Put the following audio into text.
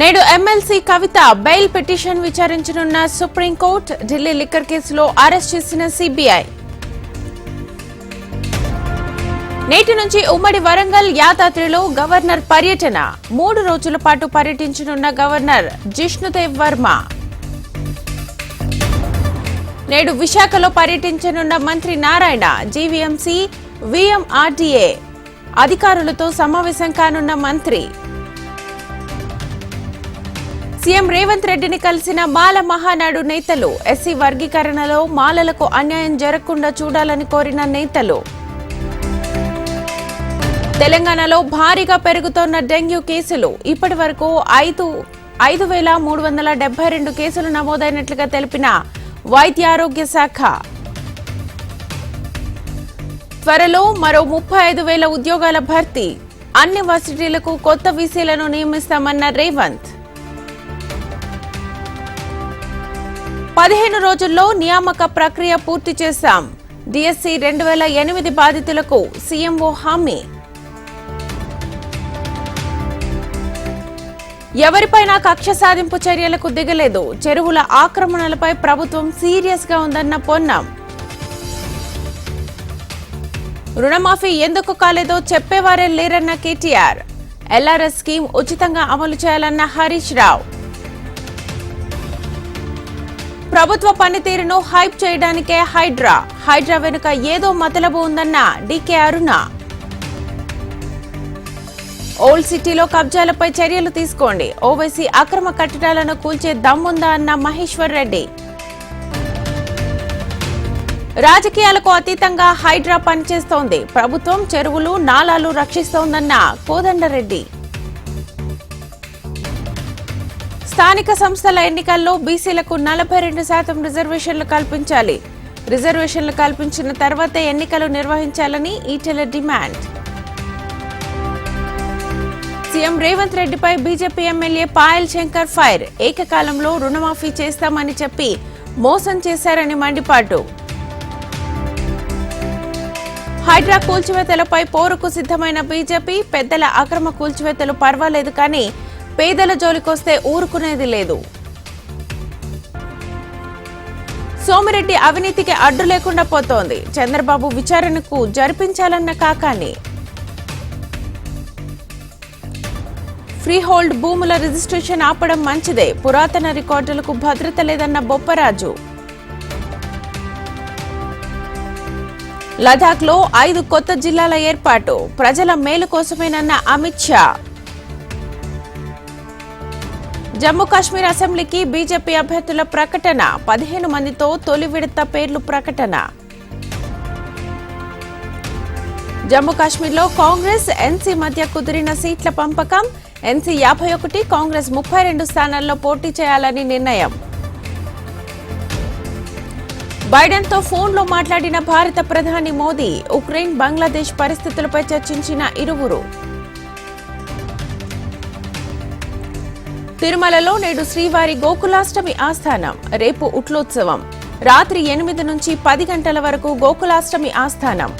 నేడు MLC Kavitha bail petition విచారించనున్న supreme court Delhi liquor కేసులో అరెస్ట్ చేసిన సిబిఐ. నేటి నుంచి ఉమ్మడి వరంగల్ యాదాద్రిలో గవర్నర్ పర్యటన. మూడు రోజుల పాటు పర్యటించనున్న గవర్నర్ జిష్ణుదేవ్ వర్మ. నేడు విశాఖలో పర్యటించనున్న మంత్రి నారాయణ జీవీఎంసీ విఎంఆర్డీఏ. అధికారులతో సమావేశం కానున్న మంత్రి సీఎం రేవంత్ రెడ్డిని కలిసిన మాల మహానాడు నేతలు ఎస్సీ వర్గీకరణలో మాలలకు అన్యాయం జరగకుండా చూడాలని కోరిన నేతలు. తెలంగాణలో భారీగా పెరుగుతోన్న డెంగ్యూ కేసులు. ఇప్పటి వరకు ఐదు ఐదు వేల మూడు వందల డెబ్బై రెండు కేసులు నమోదైనట్లుగా తెలిపిన వైద్య ఆరోగ్య శాఖ. త్వరలో మరో ముప్పై ఐదు వేల ఉద్యోగాల భర్తీ. అన్ని వర్సిటీలకు కొత్త వీసీలను నియమిస్తామన్న రేవంత్. పదిహేను రోజుల్లో నియామక ప్రక్రియ పూర్తి చేశాం. డిఎస్సి రెండు వేల ఎనిమిది బాధితులకు సీఎంఓ హామీ. ఎవరిపైన కక్ష సాధింపు చర్యలకు దిగలేదు. చెరువుల ఆక్రమణలపై ప్రభుత్వం సీరియస్గా ఉందన్న పొన్నాం. రుణమాఫీ ఎందుకు కాలేదో చెప్పేవారే లేరన్న కేటీఆర్. ఎల్ఆర్ఎస్ స్కీమ్ ఉచితంగా అమలు చేయాలన్న హరీష్ రావు. ప్రభుత్వ పనితీరును హైప్ చేయడానికే హైడ్రా. హైడ్రా వెనుక ఏదో మతలబు ఉందన్న డీకే అరుణ. ఓల్డ్ సిటీలో కబ్జాలపై చర్యలు తీసుకోండి. ఓవైసీ అక్రమ కట్టడాలను కూల్చే దమ్ముందా అన్న మహేశ్వర్ రెడ్డి. రాజకీయాలకు అతీతంగా హైడ్రా పనిచేస్తోంది. ప్రభుత్వం చెరువులు నాలాలు రక్షిస్తోందన్న కోదండరెడ్డి. స్థానిక సంస్థల ఎన్నికల్లో బీసీలకు నలభై రెండు శాతం రిజర్వేషన్లు కల్పించాలి. రిజర్వేషన్లు కల్పించిన తర్వాతే ఎన్నికలు నిర్వహించాలని ఈటెల డిమాండ్. సీఎం రేవంత్ రెడ్డిపై BJP MLA Payal Shankar fire. ఏకకాలంలో రుణమాఫీ చేస్తామని చెప్పి మోసం చేశారని మండిపాటు. హైడ్రా కూల్చివేతలపై పోరుకు సిద్ధమైన బీజేపీ పెద్దల అక్రమ కూల్చివేతలు పర్వాలేదు కానీ పేదల జోలికొస్తే ఊరుకునేది లేదు. సోమిరెడ్డి అవినీతికి అడ్డు లేకుండా పోతోంది. చంద్రబాబు విచారణకు జరిపించాలన్న కాకాని ఫ్రీ హోల్డ్ భూముల రిజిస్ట్రేషన్ ఆపడం మంచిదే. పురాతన రికార్డులకు భద్రత లేదన్న బొప్పరాజు. లదాఖ్లో ఐదు కొత్త జిల్లాల ఏర్పాటు. ప్రజల మేలు కోసమేనన్న అమిత్ షా. జమ్మూ కాశ్మీర్ అసెంబ్లీకి బీజేపీ అభ్యర్థుల ప్రకటన. పదిహేను మందితో తొలి విడత పేర్లు ప్రకటన. జమ్మూ కాశ్మీర్లో కాంగ్రెస్ ఎన్సీ మధ్య కుదిరిన సీట్ల పంపకం. ఎన్సీ యాభై ఒకటి కాంగ్రెస్ ముప్పై రెండు స్థానాల్లో పోటీ చేయాలని నిర్ణయం. బైడెన్తో ఫోన్లో మాట్లాడిన భారత ప్రధాని మోదీ ఉక్రెయిన్ బంగ్లాదేశ్ పరిస్థితులపై చర్చించిన ఇరువురు. తిరుమలలో నేడు శ్రీవారి గోకులాష్టమి ఆస్థానం రేపు ఉట్లోత్సవం. రాత్రి ఎనిమిది నుంచి పది గంటల వరకు గోకులాష్టమి ఆస్థానం.